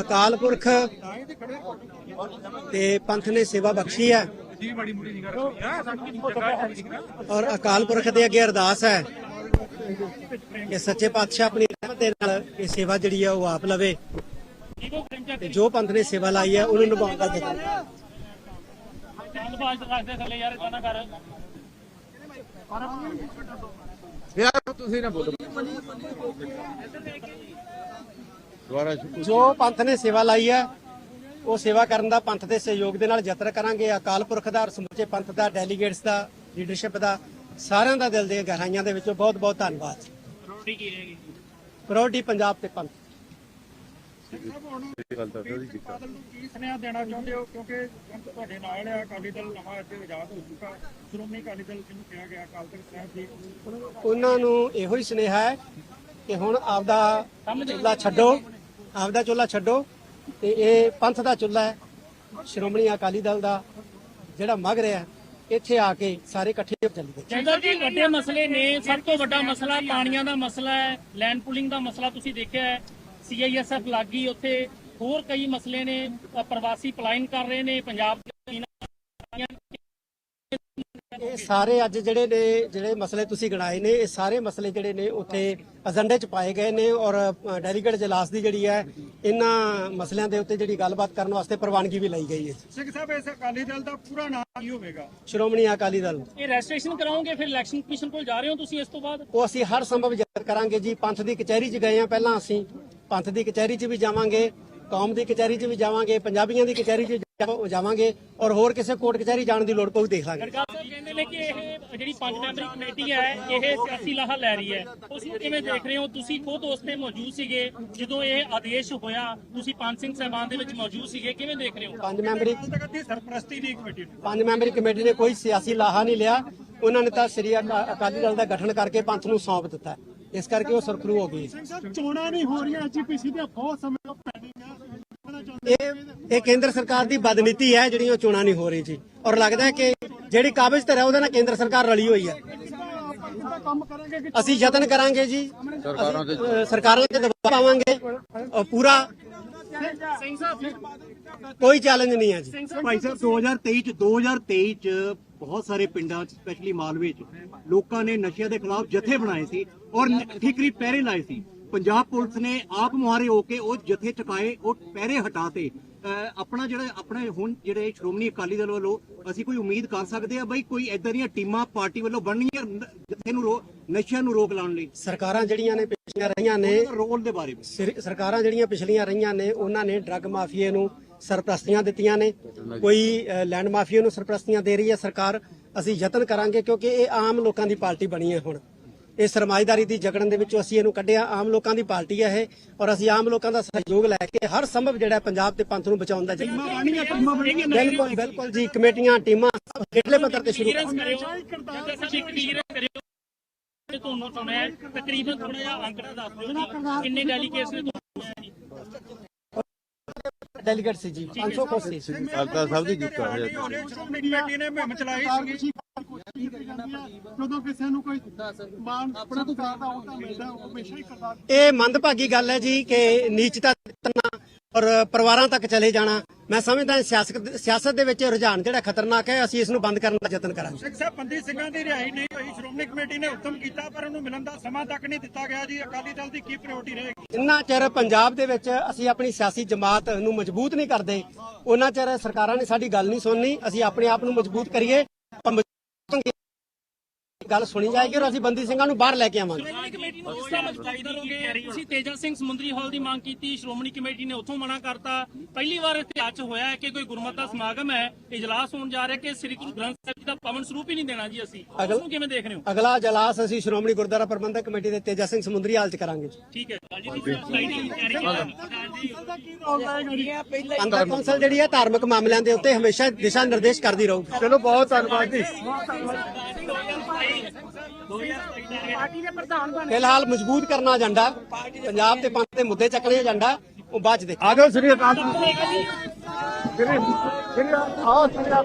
ਅਕਾਲ ਪੁਰਖ ਤੇ ਪੰਥ ਨੇ ਸੇਵਾ ਬਖਸ਼ੀ ਹੈ। ਔਰ ਅਕਾਲ ਪੁਰਖ ਦੇ ਅੱਗੇ ਅਰਦਾਸ ਹੈ ਕਿ ਸੱਚੇ ਪਾਤਸ਼ਾਹ ਆਪਣੀ ਰਹਿਮਤ ਦੇ ਨਾਲ ਇਹ ਸੇਵਾ ਜਿਹੜੀ ਹੈ ਉਹ ਆਪ ਲਵੇ। ਤੇ ਜੋ ਪੰਥ ਨੇ ਸੇਵਾ ਲਾਈ ਹੈ, ਉਹਨੂੰ ਨਿਭਾਉਣ ਦਾ ਯਤਨ ਯਾਰ, ਤੁਸੀਂ ਨਾ ਬੋਲੋ। ਸ਼ੁਰੂ ਜੋ ਪੰਥ ਨੇ ਸੇਵਾ ਲਾਈ ਹੈ ਉਹ ਸੇਵਾ ਕਰਨ ਦਾ ਪੰਥ ਦੇ ਸਹਿਯੋਗ ਦੇ ਨਾਲ ਯਤਨ ਕਰਾਂਗੇ। ਅਕਾਲ ਪੁਰਖ ਦਾ ਔਰ ਸਮੁੱਚੇ ਪੰਥ ਦਾ ਡੈਲੀਗੇਟਸ ਦਾ ਲੀਡਰਸ਼ਿਪ ਦਾ ਸਾਰਿਆਂ ਦਾ ਦਿਲ ਦੇ ਗਹਿਰਾਈਆਂ ਦੇ ਵਿੱਚੋਂ ਬਹੁਤ ਬਹੁਤ ਧੰਨਵਾਦ। ਰੋਟੀ ਕੀ ਰਹੇਗੀ? ਪ੍ਰਾਇੋਰਟੀ ਪੰਜਾਬ ਤੇ ਪੰਥ। ਕੀ ਸੁਨੇਹਾ ਦੇਣਾ ਚਾਹੁੰਦੇ ਹੋ? ਕਿਉਂਕਿ ਤੁਹਾਡੇ ਨਾਲ ਆ ਅਕਾਲੀ ਦਲ ਨਵਾਂ ਇੱਥੇ ਆਜ਼ਾਦ ਹੋ ਚੁੱਕਾ। ਸ਼੍ਰੋਮਣੀ ਅਕਾਲੀ ਦਲ ਜਿਹਨੂੰ ਕਿਹਾ ਗਿਆ? ਅਕਾਲ ਤਖਤ ਸਾਹਿਬ ਜੀ। ਉਹਨਾਂ ਨੂੰ ਇਹੋ ਹੀ ਸੁਨੇਹਾ ਹੈ ਕਿ ਹੁਣ ਆਪਦਾ ਚੁੱਲਾ ਛੱਡੋ। ਆਪਦਾ ਚੁੱਲਾ ਛੱਡੋ ਤੇ ਇਹ ਪੰਥ ਦਾ ਚੁੱਲਾ ਹੈ, ਸ਼੍ਰੋਮਣੀ ਅਕਾਲੀ ਦਲ ਦਾ ਜਿਹੜਾ ਮਗ ਰਿਹਾ ਇੱਥੇ ਆ ਕੇ ਸਾਰੇ ਇਕੱਠੇ ਹੋ ਚੱਲੀਏ। ਜੰਦਰ ਜੀ, ਵੱਡੇ ਮਸਲੇ ਨੇ, ਸਭ ਤੋਂ ਵੱਡਾ ਮਸਲਾ ਪਾਣੀਆਂ ਦਾ ਮਸਲਾ ਹੈ ਲੈਂਡ ਪੁਲਿੰਗ ਦਾ ਮਸਲਾ ਤੁਸੀਂ ਦੇਖਿਆ ਹੈ ਸੀਆਈਐਸਐਫ ਲੱਗੀ ਉੱਥੇ, ਹੋਰ ਕਈ ਮਸਲੇ ਨੇ ਪ੍ਰਵਾਸੀ ਪਲਾਇਨ ਕਰ ਰਹੇ ਨੇ, ਪੰਜਾਬ ਇਹ ਸਾਰੇ ਅੱਜ ਜਿਹੜੇ ਨੇ ਜਿਹੜੇ ਮਸਲੇ ਤੁਸੀਂ ਗਿਣਾਏ ਨੇ ਇਹ ਸਾਰੇ ਮਸਲੇ ਜਿਹੜੇ ਨੇ ਉੱਥੇ ਏਜੰਡੇ 'ਚ ਪਾਏ ਗਏ ਨੇ ਔਰ ਡੈਲੀਗੇਟ ਜਲਾਸ ਦੀ ਜਿਹੜੀ ਹੈ ਇਹਨਾਂ ਮਸਲਿਆਂ ਦੇ ਉੱਤੇ ਜਿਹੜੀ ਗੱਲਬਾਤ ਕਰਨ ਵਾਸਤੇ ਪ੍ਰਵਾਨਗੀ ਵੀ ਲਈ ਗਈ ਹੈ। ਸਿੰਘ ਸਾਹਿਬ ਇਸ ਅਕਾਲੀ ਦਲ ਦਾ ਪੂਰਾ ਨਾਮ ਕੀ ਹੋਵੇਗਾ? ਸ਼੍ਰੋਮਣੀ ਅਕਾਲੀ ਦਲ। ਇਹ ਰਜਿਸਟ੍ਰੇਸ਼ਨ ਕਰਾਓਗੇ ਫਿਰ ਇਲੈਕਸ਼ਨ ਕਮਿਸ਼ਨ ਕੋਲ ਜਾ ਰਹੇ ਹੋ ਤੁਸੀਂ ਇਸ ਤੋਂ ਬਾਅਦ? ਉਹ ਅਸੀਂ ਹਰ ਸੰਭਵ ਯਤਨ ਕਰਾਂਗੇ ਜੀ। ਪੰਥ ਦੀ ਕਚਹਿਰੀ 'ਚ ਗਏ ਆ ਪਹਿਲਾਂ ਅਸੀਂ। ਪੰਥ ਦੀ ਕਚਹਿਰੀ 'ਚ ਵੀ ਜਾਵਾਂਗੇ ਕੌਮ ਦੀ ਕਚਹਿਰੀ 'ਚ ਵੀ ਜਾਵਾਂਗੇ ਪੰਜਾਬੀਆਂ ਦੀ ਕਚਹਿਰੀ 'ਚ ਜਾਵਾਂਗੇ ਔਰ ਹੋਰ ਕਿਸੇ ਕੋਰਟ ਕਚਹਿਰੀ ਜਾਣ ਦੀ ਲੋੜ ਪਊ ਦੇਖ ਲਾਂਗੇ। ਸਰਕਾਰ ਸਾਹਿਬ ਕਹਿੰਦੇ ਨੇ ਕਿ ਇਹ ਜਿਹੜੀ ਪੰਜ ਮੈਂਬਰੀ ਕਮੇਟੀ ਹੈ ਇਹ ਸਿਆਸੀ ਲਾਹਾ ਲੈ ਰਹੀ ਹੈ। ਉਸ ਨੂੰ ਕਿਵੇਂ ਦੇਖ ਰਹੇ ਹੋ? ਤੁਸੀਂ ਖੁਦ ਉਸ ਤੇ ਮੌਜੂਦ ਸੀਗੇ ਜਦੋਂ ਇਹ ਆਦੇਸ਼ ਹੋਇਆ ਤੁਸੀਂ ਪੰਜ ਸਿੰਘ ਸਾਹਿਬਾਨ ਦੇ ਵਿੱਚ ਮੌਜੂਦ ਸੀਗੇ ਕਿਵੇਂ ਦੇਖ ਰਹੇ ਹੋ? ਪੰਜ ਮੈਂਬਰੀ ਅਕਾਲ ਤਖਤ ਦੀ ਸਰਪ੍ਰਸਤੀ ਦੀ ਕਮੇਟੀ ਨੂੰ। ਪੰਜ ਮੈਂਬਰੀ ਕਮੇਟੀ ਨੇ ਕੋਈ ਸਿਆਸੀ ਲਾਹਾ ਨਹੀਂ ਲਿਆ। ਉਹਨਾਂ ਨੇ ਤਾਂ ਸ੍ਰੀ ਅਕਾ- ਅਕਾਲੀ ਦਲ ਦਾ ਗਠਨ ਕਰਕੇ ਪੰਥ ਨੂੰ ਸੌਂਪ ਦਿੱਤਾ। ਇਸ ਕਰਕੇ ਉਹ ਸਰਖਰੂ ਹੋ ਗਈ। ਚੋਣਾਂ ਨਹੀਂ ਹੋ ਰਹੀਆਂ। ਐਜੀਪੀਸੀ ਦੇ ਬਹੁਤ ਸਮੇਂ ਇਹ ਇਹ ਕੇਂਦਰ ਸਰਕਾਰ ਦੀ ਬਦਨੀਤੀ ਹੈ ਜਿਹੜੀ ਉਹ ਚੋਣਾਂ ਨਹੀਂ ਹੋ ਰਹੀ ਜੀ। ਔਰ ਲੱਗਦਾ ਹੈ ਕਿ ਜਿਹੜੀ ਕਾਬਜ਼ ਤੇ ਹੈ ਉਹਦੇ ਨਾਲ ਕੇਂਦਰ ਸਰਕਾਰ ਰਲੀ ਹੋਈ ਹੈ। ਅਸੀਂ ਯਤਨ ਕਰਾਂਗੇ ਜੀ। ਸਰਕਾਰਾਂ ਦੇ ਅ, ਸਰਕਾਰਾਂ ਤੇ ਦਬਾਅ ਪਾਵਾਂਗੇ। ਔਰ ਪੂਰਾ ਕੋਈ ਚੈਲੰਜ ਨਹੀਂ ਹੈ ਜੀ। ਭਾਈ ਸਾਹਿਬ 2023 ਚ 2023 ਚ ਬਹੁਤ ਸਾਰੇ ਪਿੰਡਾਂ ਚ ਸਪੈਸ਼ਲੀ ਮਾਲਵੇ ਚ ਲੋਕਾਂ ਨੇ ਨਸ਼ਿਆਂ ਦੇ ਖਿਲਾਫ ਜਥੇ ਬਣਾਏ ਸੀ ਔਰ ਠੀਕਰੀ ਪਹਿਰੇ ਲਾਏ ਸੀ। ਪੰਜਾਬ ਪੁਲਿਸ ਨੇ ਆਪ ਮੁਹਾਰੇ ਹੋ ਕੇ ਉਹ ਜਥੇ ਚੁਕਾਏ ਉਹ ਪਹਿਰੇ ਹਟਾਤੇ ਆਪਣਾ ਜਿਹੜਾ ਆਪਣੇ ਹੁਣ ਜਿਹੜੇ ਸ਼੍ਰੋਮਣੀ ਅਕਾਲੀ ਦਲ ਵੱਲੋਂ ਅਸੀਂ ਕੋਈ ਉਮੀਦ ਕਰ ਸਕਦੇ ਆ ਬਈ ਕੋਈ ਇਦਾਂ ਦੀਆਂ ਟੀਮਾਂ ਪਾਰਟੀ ਵੱਲੋਂ ਬਣਨੀਆਂ ਜਥੇ ਨੂੰ ਨਸ਼ਿਆਂ ਨੂੰ ਰੋਕ ਲਾਉਣ ਲਈ? ਸਰਕਾਰਾਂ ਜਿਹੜੀਆਂ ਨੇ ਪਿਛਲੀਆਂ ਰਹੀਆਂ ਨੇ ਰੋਲ ਦੇ ਬਾਰੇ ਵਿੱਚ। ਸਿਰ- ਸਰਕਾਰਾਂ ਜਿਹੜੀਆਂ ਪਿਛਲੀਆਂ ਰਹੀਆਂ ਨੇ ਉਹਨਾਂ ਨੇ ਡਰੱਗ ਮਾਫੀਏ ਨੂੰ ਸਰਪ੍ਰਸਤੀਆਂ ਦਿੱਤੀਆਂ ਨੇ। ਕੋਈ ਲੈਂਡ ਮਾਫੀਏ ਨੂੰ ਸਰਪ੍ਰਸਤੀਆਂ ਦੇ ਰਹੀ ਹੈ ਸਰਕਾਰ ਅਸੀਂ ਯਤਨ ਕਰਾਂਗੇ ਕਿਉਂਕਿ ਇਹ ਆਮ ਲੋਕਾਂ ਦੀ ਪਾਰਟੀ ਬਣੀ ਹੈ ਹੁਣ। ਇਹ ਸਰਮਾਇਦਾਰੀ ਦੀ ਜਗੜਨ ਦੇ ਵਿੱਚੋਂ ਅਸੀਂ ਇਹਨੂੰ ਕੱਢਿਆ। ਆਮ ਲੋਕਾਂ ਦੀ ਪਾਰਟੀ ਹੈ ਇਹ ਔਰ ਅਸੀਂ ਆਮ ਲੋਕਾਂ ਦਾ ਸਹਿਯੋਗ ਲੈ ਕੇ ਹਰ ਸੰਭਵ ਜਿਹੜਾ ਪੰਜਾਬ ਤੇ ਪੰਥ ਨੂੰ ਬਚਾਉਣ ਦਾ ਯਤਨ ਬਿਲਕੁਲ ਬਿਲਕੁਲ ਜੀ। ਕਮੇਟੀਆਂ ਟੀਮਾਂ ਸਭ ਹੇਠਲੇ ਪੱਧਰ ਤੇ ਸ਼ੁਰੂ ਕਰਿਓ। ਤੁਹਾਨੂੰ ਸੁਣਿਆ। ਤਕਰੀਬਨ ਥੋੜਾ ਜਿਹਾ ਅੰਕੜਾ ਦੱਸ ਦਿਓ ਜੀ ਕਿੰਨੇ ਡੈਲੀਗੇਟਸ ਨੇ ਤੁਹਾਨੂੰ ਜੀ ਡੈਲੀਗੇਟ ਸੀ ਜੀ 500 ਕੁਰਸੀ ਸੀ। ਗੱਲ ਤਾਂ ਸਭ ਦੀ ਕੀਤਾ ਹੈ ਸ਼੍ਰੋਮਣੀ ਕਮੇਟੀ ਨੇ ਮੁਹਿੰਮ ਚਲਾਈ ਸੀ ਜਦੋਂ ਕਿਸੇ ਨੂੰ ਕੋਈ ਮਾਨ ਆਪਣਾ ਦੁਕਾਨ ਦਾ ਉਹਦਾ ਮਿਲਦਾ ਉਹ ਹਮੇਸ਼ਾ ਹੀ ਕਰਦਾ। ਇਹ ਮੰਦਭਾਗੀ ਗੱਲ ਹੈ ਜੀ ਕਿ ਨੀਚਤਾ ਕਰਨਾ ਔਰ ਪਰਿਵਾਰਾਂ ਤੱਕ ਚਲੇ ਜਾਣਾ। ਮੈਂ ਸਮਝਦਾ ਹਾਂ ਸਿਆਸਤ ਸਿਆਸਤ ਦੇ ਵਿੱਚ ਰੁਝਾਨ ਜਿਹੜਾ ਖਤਰਨਾਕ ਹੈ ਅਸੀਂ ਇਸ ਨੂੰ ਬੰਦ ਕਰਨ ਦਾ ਯਤਨ ਕਰਾਂਗੇ। ਸਿੰਘ ਸਾਹਿਬ ਬੰਦੀ ਸਿੰਘਾਂ ਦੀ ਰਿਹਾਈ ਨਹੀਂ ਹੋਈ ਸ਼੍ਰੋਮਣੀ ਕਮੇਟੀ ਨੇ ਹੁਕਮ ਕੀਤਾ ਪਰ ਉਹਨੂੰ ਮਿਲਣ ਦਾ ਸਮਾਂ ਤੱਕ ਨਹੀਂ ਦਿੱਤਾ ਗਿਆ ਜੀ। ਅਕਾਲੀ ਦਲ ਦੀ ਕੀ ਪ੍ਰਾਇੋਰਟੀ ਰਹੇਗੀ? ਜਿੰਨਾ ਚਿਰ ਪੰਜਾਬ ਦੇ ਵਿੱਚ ਅਸੀਂ ਆਪਣੀ ਸਿਆਸੀ ਜਮਾਤ ਨੂੰ ਮਜ਼ਬੂਤ ਨਹੀਂ ਕਰਦੇ ਉਹਨਾਂ ਚਿਰ ਸਰਕਾਰਾਂ ਨੇ ਸਾਡੀ ਗੱਲ ਨਹੀਂ ਸੁਣਨੀ। ਅਸੀਂ ਆਪਣੇ ਆਪ ਨੂੰ ਮਜ਼ਬੂਤ ਕਰੀਏ। ਗੱਲ ਸੁਣੀ ਜਾਏਗੀ ਔਰ ਅਸੀਂ ਬੰਦੀ ਸਿੰਘਾਂ ਨੂੰ ਬਾਹਰ ਲੈ ਕੇ ਆਵਾਂਗੇ। ਸ਼੍ਰੋਮਣੀ ਕਮੇਟੀ ਨੂੰ ਕਿਸ ਤਰ੍ਹਾਂ ਮਜ਼ਬੂਤ ਕਰੋਗੇ ਤੁਸੀਂ ਤੇਜਾ ਸਿੰਘ ਸਮੁੰਦਰੀ ਹਾਲ ਦੀ ਮੰਗ ਕੀਤੀ ਸ਼੍ਰੋਮਣੀ ਕਮੇਟੀ ਨੇ ਉੱਥੋਂ ਮਨਾ ਕਰਤਾ। ਪਹਿਲੀ ਵਾਰ ਇਤਿਹਾਸ 'ਚ ਹੋਇਆ ਹੈ ਕਿ ਕੋਈ ਗੁਰਮਤਿ ਦਾ ਸਮਾਗਮ ਹੈ ਇਜਲਾਸ ਹੋਣ ਜਾ ਰਿਹਾ ਕਿ ਸ੍ਰੀ ਗੁਰੂ ਗ੍ਰੰਥ ਸਾਹਿਬ ਜੀ ਦਾ ਪਵਨ ਸਰੂਪ ਹੀ ਨਹੀਂ ਦੇਣਾ ਜੀ ਅਸੀਂ। ਉਸ ਨੂੰ ਕਿਵੇਂ ਦੇਖ ਰਹੇ ਹੋ? ਅਗਲਾ ਜਲਾਸ ਅਸੀਂ ਸ਼੍ਰੋਮਣੀ ਗੁਰਦੁਆਰਾ ਪ੍ਰਬੰਧਕ ਕਮੇਟੀ ਦੇ ਤੇਜਾ ਸਿੰਘ ਸਮੁੰਦਰੀ ਹਾਲ ਚ ਕਰਾਂਗੇ ਠੀਕ ਹੈ ਜੀ। ਤੁਸੀਂ ਸਲਾਈਡਿੰਗ ਤਿਆਰੀ ਕਰ ਅੰਦਰ ਕੌਂਸਲ ਜਿਹੜੀ ਹੈ ਧਾਰਮਿਕ ਮਾਮਲਿਆਂ ਦੇ ਉੱਤੇ ਹਮੇਸ਼ਾ ਦਿਸ਼ਾ ਨਿਰਦੇਸ਼ ਕਰਦੀ ਰਹੂਗੀ। ਚਲੋ ਬਹੁਤ ਧੰਨਵਾਦ ਜੀ। ਫਿਲਹਾਲ ਮਜ਼ਬੂਤ ਕਰਨਾ ਏਜੰਡਾ, ਪੰਜਾਬ ਤੇ ਪੰਥ ਦੇ ਮੁੱਦੇ ਚੱਕਣੇ ਏਜੰਡਾ, ਉਹ ਬਾਅਦ ਚ ਦੇਖਾਂਗੇ। ਆਜੋ ਸ੍ਰੀ ਅਕਾਲ ਸ੍ਰੀ ਆਓ ਸ੍ਰੀ ਅਕਾਲ